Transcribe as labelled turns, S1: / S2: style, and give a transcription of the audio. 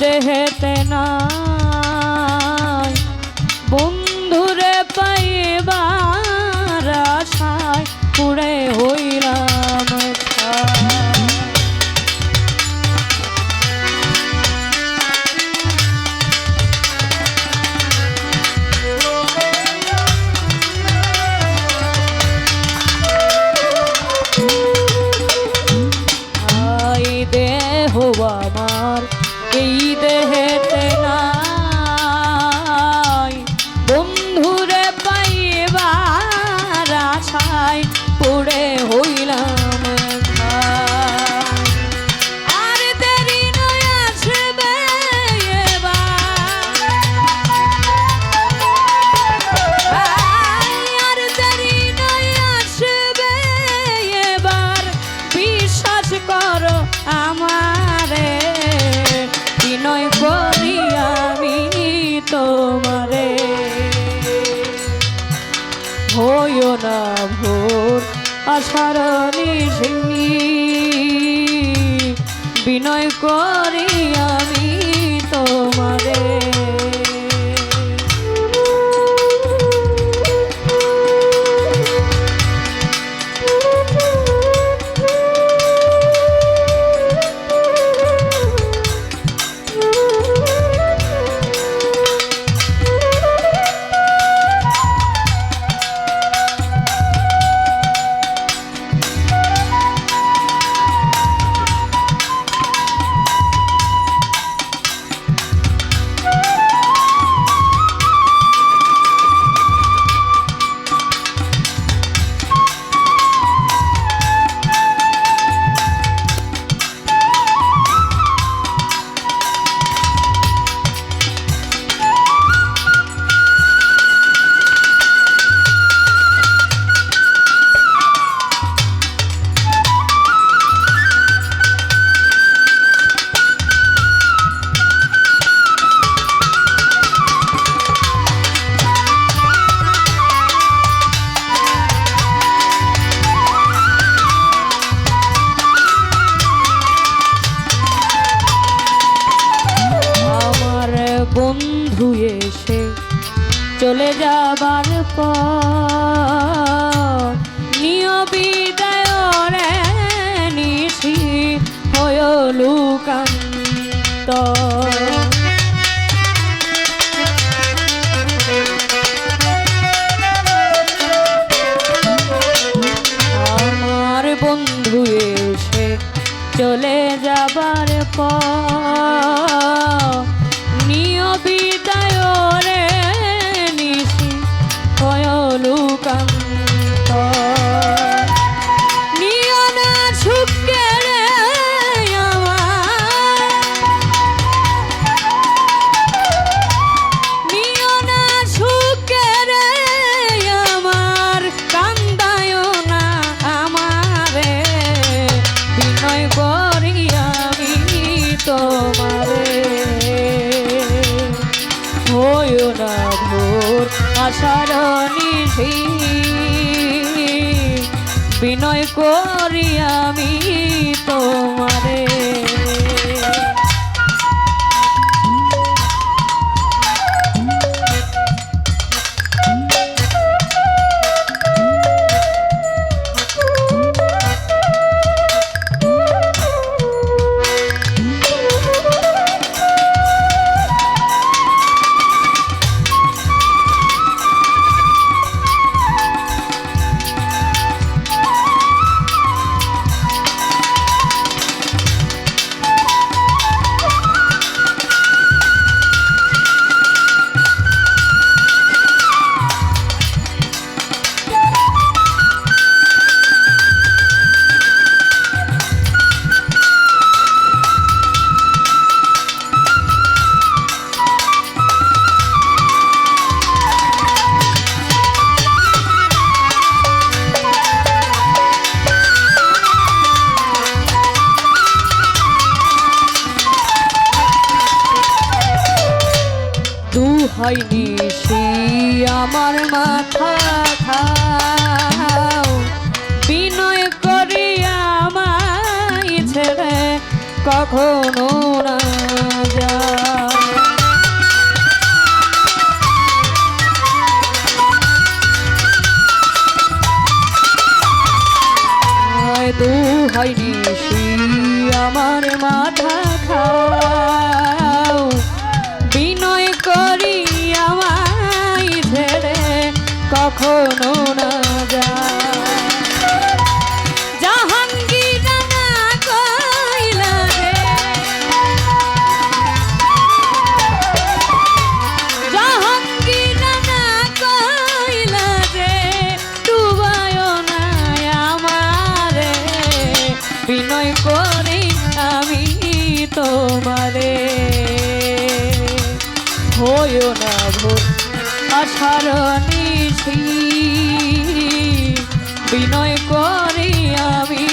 S1: দেহেতে পড়ে ভোর আশার নিশি বিনয় করি আমি চলে যাবার পর নিয় বিদায় রে নিশি হয় লুকান্ত আমার বন্ধু এসে চলে যাবার পর ভোর বিনয় করি আমি তোমারে। হয়নি সে আমার মাথা খাও বিনয় করি আমায় ছেড়ে কখনো না দু হয়নি সে আমার মাথা খাও বিনয় করি ডুবায় না আমারে। বিনয় করি আমি তোমারে। হইও না ভোর নিশি বিনয় করি আমি